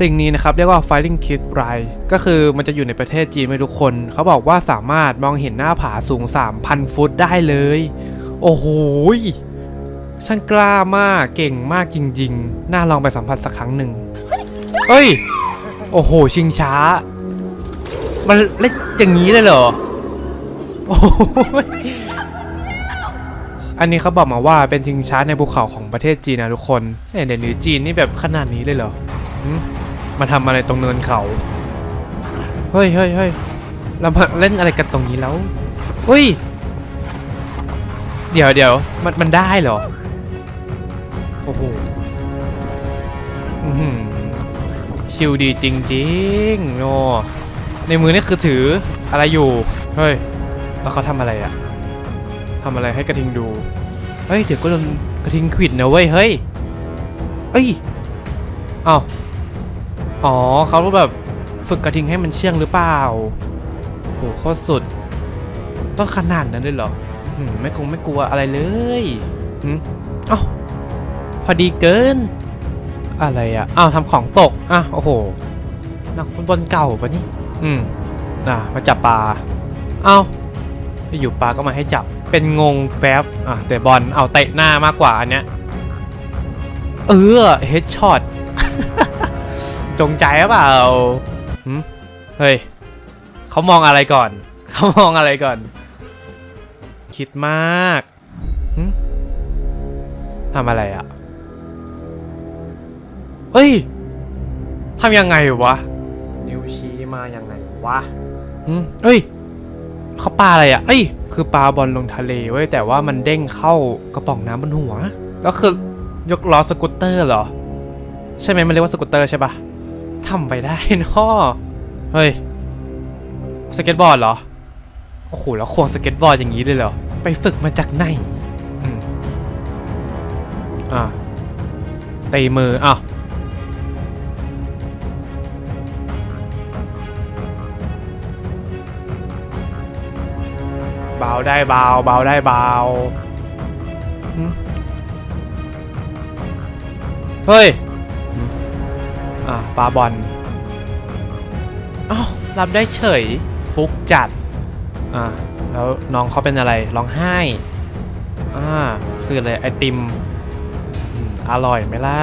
สิ่งนี้นะครับเรียกว่า Fighting Kid Ride ก็คือมันจะอยู่ในประเทศจีนไม่ทุกคน เขาบอกว่าสามารถมองเห็นหน้าผาสูง 3,000 ฟุตได้เลย โอ้โหช่างกล้ามากเก่งมากจริงๆ น่าลองไปสัมผัสสักครั้งหนึ่งเอ้ย โอ้โห ชิงช้า มันเล่นอย่างนี้เลยเหรอ โอ้ยอันนี้เขาบอกมาว่าเป็นชิงช้าในภูเขาของประเทศจีนนะทุกคนเนเดี๋ยวนี้จีนนี่แบบขนาดนี้เลยเหรอ มาทำอะไรตรงเนินเขา เฮ้ยเฮ้ยเฮ้ยเรามาเล่นอะไรกันตรงนี้แล้วเฮ้ย เดี๋ยวเดี๋ยวมันมันได้เหรอ โอ้โหชิลดีจริงๆโนในมือนี่คือถืออะไรอยู่ เฮ้ย แล้วเขาทำอะไรอะทำอะไรให้กระทิงดู เฮ้ย เดี๋ยวก็โดนกระทิงขิดนะเว้ย เฮ้ย เอ้ยอ้าว อ๋อเขาแบบฝึกกระทิงให้มันเชื่องหรือเปล่าโหโคตรสุด ต้องขนาดนั้นเลยเหรอไม่คงไม่กลัวอะไรเลยอืมอ้าพอดีเกิน อะไรอะอ้าวทำของตกอะโอ้โหนักฟุตบอลเก่าปะนี่ อืมอะมาจับปลา เอ้าอยู่ปลาก็มาให้จับ เป็นงงแป๊บ อะแต่บอล เอาเตะหน้ามากกว่าอันเนี้ย เออ เฮดช็อต จงใจหรือเปล่าหึเฮ้ยเขามองอะไรก่อน เขามองอะไรก่อน คิดมากหึทำอะไรอะ่ะเฮ้ยทำยังไงวะ นิ้วชี้มายังไงวะหึเฮ้ยเขาปาอะไรอะ่ะเอ้ย คือปลาบอลลงทะเลเว้ยแต่ว่ามันเด้งเข้ากระป๋องน้ำบนหัว แล้วคือยกล้อสกูตเตอร์เหรอ ใช่ไหมมันเรียกว่าสกูตเตอร์ใช่ปะ ทำไปได้นาะเฮ้ย สเก็ตบอร์ดเหรอ โอ้โห แล้วควงสเก็ตบอร์ดอย่างนี้เลยเหรอ ไปฝึกมาจากไหนอืมอ่าตีมืออ้าวเบาได้เบาเบาได้เบาเฮ้ย อะปาบอลอ้าวรับได้เฉย ฟุกจัด อ่าแล้วน้องเขาเป็นอะไรร้องไห้ อ่า คืออะไรไอติมอร่อยไหมล่ะ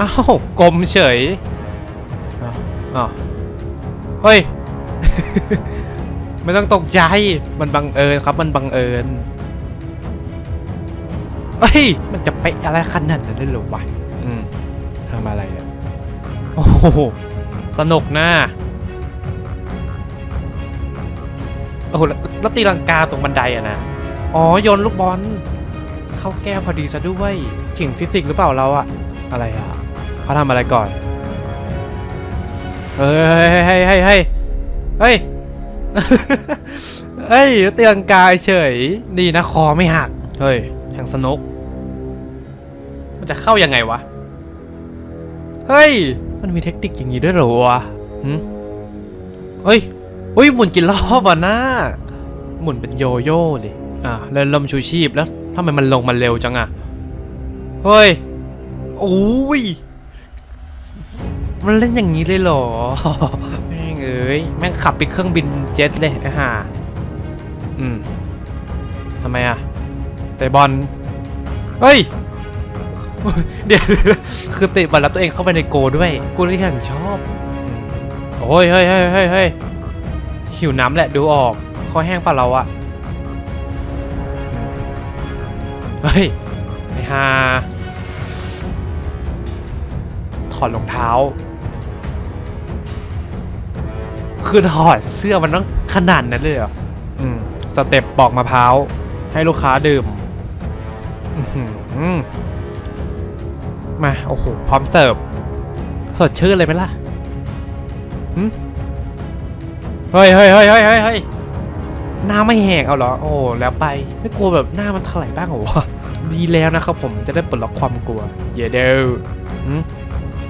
อ้าวกลมเฉยอ้าวอ้าวเฮ้ย ไม่ต้องตกใจ มันบังเอิญครับ มันบังเอิญเฮ้ย มันจะไปะอะไรขนาดนั้นเลยหรอวะ อืม ทำอะไรอะ โอ้โห สนุกนะโอ้โหแล้วแล้วตีลังกาตรงบันไดอะนะ อ๋อ โยนลูกบอล เข้าแก้วพอดีซะด้วยเก่งฟิสิกส์หรือเปล่าเราอะอะไรอะเขาทำอะไรก่อน เฮ้ยเฮ้ยเฮ้ยเฮ้ยเฮ้ยเฮ้ยตีลังกาเฉย ดีนะคอไม่หัก เฮ้ยแทงสนุก มันจะเข้ายังไงวะ เฮ้ย มันมีเทคนิคอย่างนี้ด้วยเหรอวะหึเฮ้ยเฮ้ย หมุนกี่รอบวะน้าหมุนเป็นโยโย่เลยอะแล้วลมชูชีพแล้วทำไมมันลงมาเร็วจังอะเฮ้ย โอ้ย มันเล่นอย่างนี้เลยเหรอ แม่งเอ้ย แม่งขับไปเครื่องบินเจ็ตเลยอ้ห่าอืมทำไมอะเตะบอล เฮ้ย เดี๋ยวคือเตะบอลแล้วตัวเองเข้าไปในโกลด้วย กูเลยอย่างชอบอืมโอ้ยเฮ้ยเฮ้ยเฮ้ยเฮ้ยหิวน้ำแหละดูออกคอแห้งป่ะเราอะเฮ้ยไอ้ฮาถอดรองเท้า คือถอดเสื้อมันต้องขนาดนั้นเลยเหรอ อืม สเต็ปปอกมะพร้าว ให้ลูกค้าดื่มอื้อหือ มา โอ้โห พร้อมเสิร์ฟ สดชื่นเลยไหมล่ะหึเฮ้ยเฮ้ยเฮ้ยเฮ้ยเฮ้ยหน้าไม่แหกเอาเหรอ โอ้แล้วไป ไม่กลัวแบบหน้ามันถลายบ้างเหรอวะ ดีแล้วนะครับผมจะได้ปลดล็อกความกลัว เยเดลหึ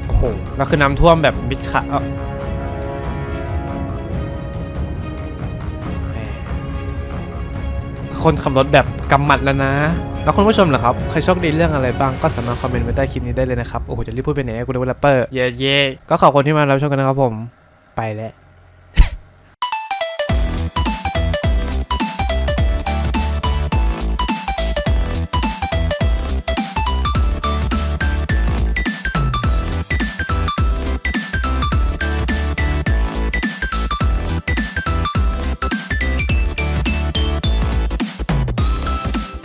โอ้โหแล้วคือน้ำท่วมแบบมิดขาคนขับรถแบบ กำหมัดแล้วนะ แล้วคุณผู้ชมเหรอครับ ใครโชคดีเรื่องอะไรบ้างก็สามารถคอมเมนต์ไว้ใต้คลิปนี้ได้เลยนะครับ โอ้โห จะรีบพูดไปไหนกูดูแรปเปอร์ เย่เย่ก็ขอบคุณที่มารับชมกันนะครับผม ไปแล้ว